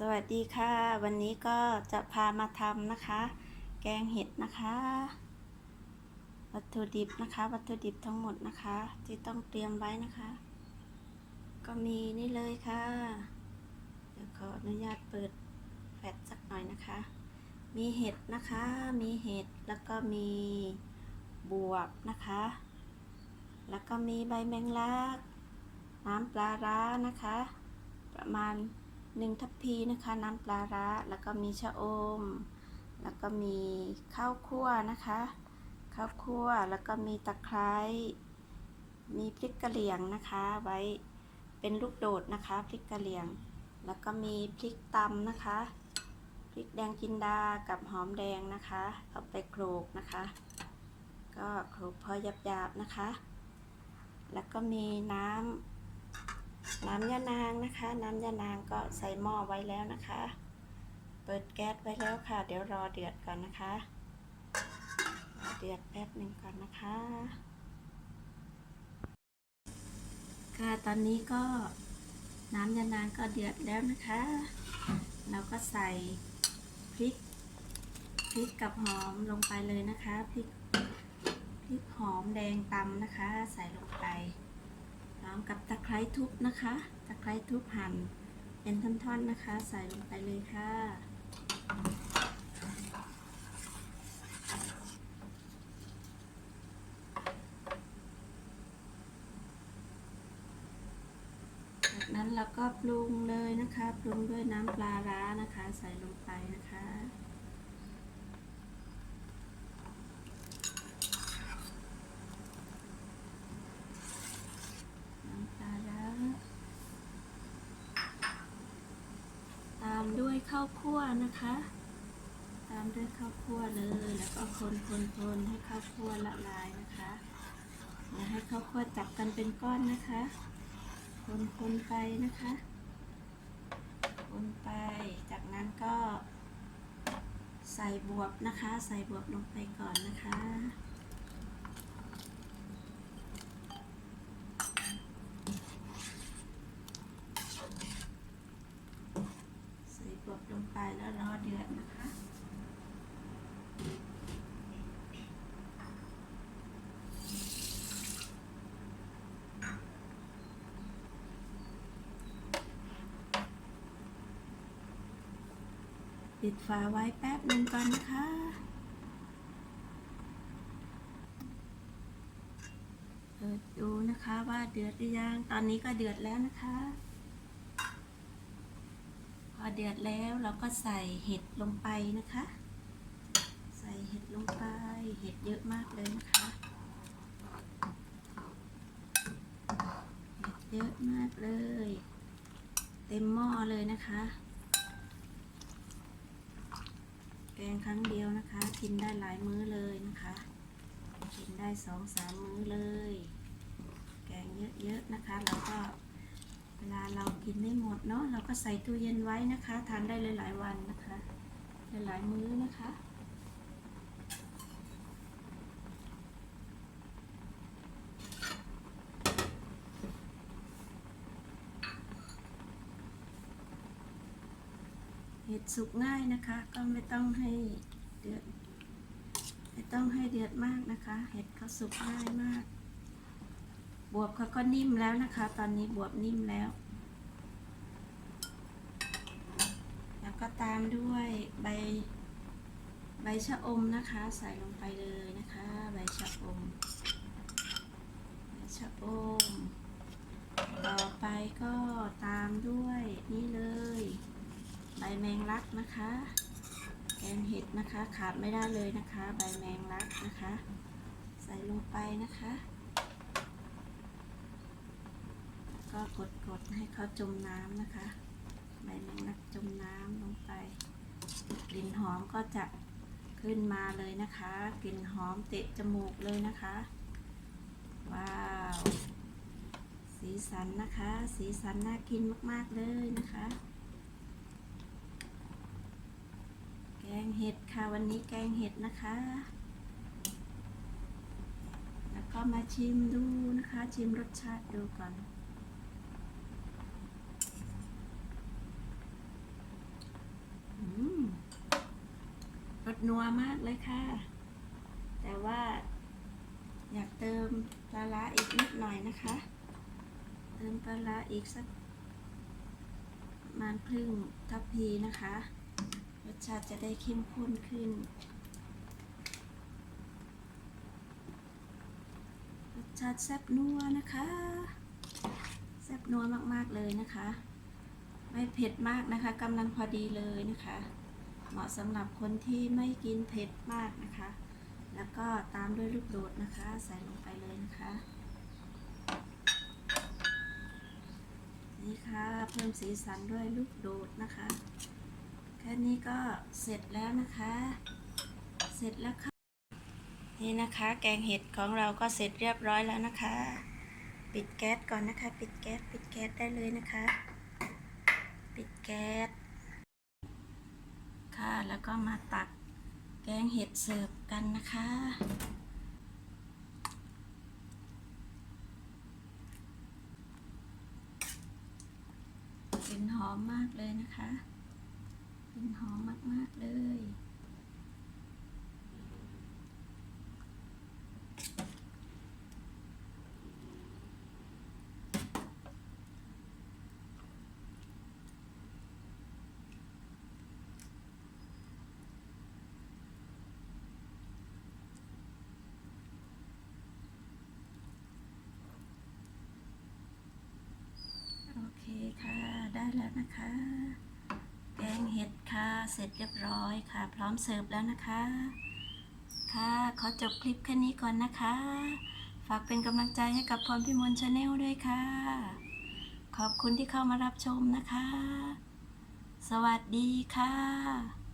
สวัสดีค่ะ วันนี้ก็จะพามาทำนะคะ แกงเห็ดนะคะ วัตถุดิบนะคะ วัตถุดิบทั้งหมดนะคะ ที่ต้องเตรียมไว้นะคะ ก็มีนี่เลยค่ะ เดี๋ยวขออนุญาตเปิดแฟลชสักหน่อยนะคะ มีเห็ดนะคะ มีเห็ดแล้วก็มีบวบนะคะ แล้วก็มีใบแมงลักน้ำปลาร้านะคะ ประมาณ หนึ่งทัพพีนะคะ น้ำปลาร้าแล้วก็มีชะอม แล้วก็มีข้าวคั่วนะคะ ข้าวคั่วแล้วก็มีตะไคร้มีพริกกะเหรี่ยงนะคะ ไว้เป็นลูกโดดนะคะพริกกะเหรี่ยง แล้วก็มีพริกตำนะคะพริกแดงจินดากับหอมแดงนะคะ เอาไปโขลกนะคะ ก็โขลกพอหยาบๆนะคะ แล้วก็มีน้ำ น้ำยานางนะคะ น้ำยานางก็ใส่หม้อไว้แล้วนะคะ เปิดแก๊สไว้แล้วค่ะ เดี๋ยวรอเดือดก่อนนะคะ เดือดแป๊บหนึ่งก่อนนะคะ ค่ะตอนนี้ก็น้ำยานางก็เดือดแล้วนะคะ เราก็ใส่พริกพริกกับหอมลงไปเลยนะคะพริกพริกหอมแดงตำนะคะ ใส่ลงไป อมกับตะไคร้ทุบนะคะ ตะไคร้ทุบหั่นเป็นท่อนๆนะคะ ใส่ลงไปเลยค่ะจากนั้นเราก็ปรุงเลยนะคะ ปรุงด้วยน้ำปลาร้านะคะ ใส่ลงไปนะคะ น้ำปลาร้าตามด้วยข้าวคั่วนะคะ ตามด้วยข้าวคั่วเลย แล้วก็คนคนคนให้ข้าวคั่วละลายนะคะอย่าให้ข้าวคั่วจับกันเป็นก้อนนะคะ คนคนไปนะคะ คนไป จากนั้นก็ใส่บวบนะคะ ใส่บวบลงไปก่อนนะคะ ใส่บวบลงไปแล้วรอเดือดนะคะ ปิดฝาไว้แป๊บหนึ่งก่อนนะคะ เปิดดูนะคะว่าเดือดหรือยัง ตอนนี้ก็เดือดแล้วนะคะ พอเดือดแล้วเราก็ใส่เห็ดลงไปนะคะ ใส่เห็ดลงไป เห็ดเยอะมากเลยนะคะ เห็ดเยอะมากเลย เต็มหม้อเลยนะคะ แก งครั้งเดียวนะคะ กินได้หลายมื้อเลยนะคะ กินได้สองสามมื้อเลย แกงเยอะๆนะคะแล้วก็เวลาเรากินไม่หมดเนาะเราก็ใส่ตู้เย็นไว้นะคะ ทานได้หลายๆวันนะคะ หลายๆมื้อนะคะ เห็ดสุกง่ายนะคะ ก็ไม่ต้องให้เดือดไม่ต้องให้เดือดมากนะคะ เห็ดเขาสุกง่ายมาก บวบเขาก็นิ่มแล้วนะคะ ตอนนี้บวบนิ่มแล้ว แล้วก็ตามด้วยใบใบชะอมนะคะ ใส่ลงไปเลยนะคะ ใบชะอมใบชะอม ต่อไปก็ตามด้วยนี่เลย บแมงลักนะคะ แกงเห็ดนะคะ ขาดไม่ได้เลยนะคะ ใบแมงลักนะคะ ใส่ลงไปนะคะ ก็กดกดๆให้เขาจมน้ำนะคะ ใบแมงลักจมน้ำลงไป กลิ่นหอมก็จะขึ้นมาเลยนะคะ กลิ่นหอมเตะจมูกเลยนะคะ ว้าว สีสันนะคะ สีสันน่ากินมาก ๆ เลยนะคะ เห็ดค่ะ วันนี้แกงเห็ดนะคะ แล้วก็มาชิมดูนะคะ ชิมรสชาติดูก่อน รสนัวมากเลยค่ะ แต่ว่าอยากเติมปลาละอีกนิดหน่อยนะคะ เติมปลาละอีกสักมานครึ่งทัพพีนะคะ รสชาติจะได้เข้มข้นขึ้น รสชาติแซ่บนัวนะคะ แซ่บนัวมากๆเลยนะคะ ไม่เผ็ดมากนะคะกำลังพอดีเลยนะคะ เหมาะสำหรับคนที่ไม่กินเผ็ดมากนะคะ แล้วก็ตามด้วยลูกโดดนะคะ ใส่ลงไปเลยนะคะนี่ค่ะ เพิ่มสีสันด้วยลูกโดดนะคะ ค่นี้ก็เสร็จแล้วนะคะ เสร็จแล้วค่ะ นี่นะคะ แกงเห็ดของเราก็เสร็จเรียบร้อยแล้วนะคะ ปิดแก๊สก่อนนะคะ ปิดแก๊ส ปิดแก๊สได้เลยนะคะ ปิดแก๊ส ค่ะ แล้วก็มาตักแกงเห็ดเสิร์ฟกันนะคะกลิ่นหอมมากเลยนะคะ ลิ่นหอมมาก ๆ เลย โอเคค่ะ ได้แล้วนะคะ งเห็ดค่ะ เสร็จเรียบร้อยค่ะ พร้อมเสิร์ฟแล้วนะคะ ค่ะ ขอจบคลิปแค่นี้ก่อนนะคะ ฝากเป็นกำลังใจให้กับพรพิมลชาแนลด้วยค่ะ ขอบคุณที่เข้ามารับชมนะคะ สวัสดีค่ะ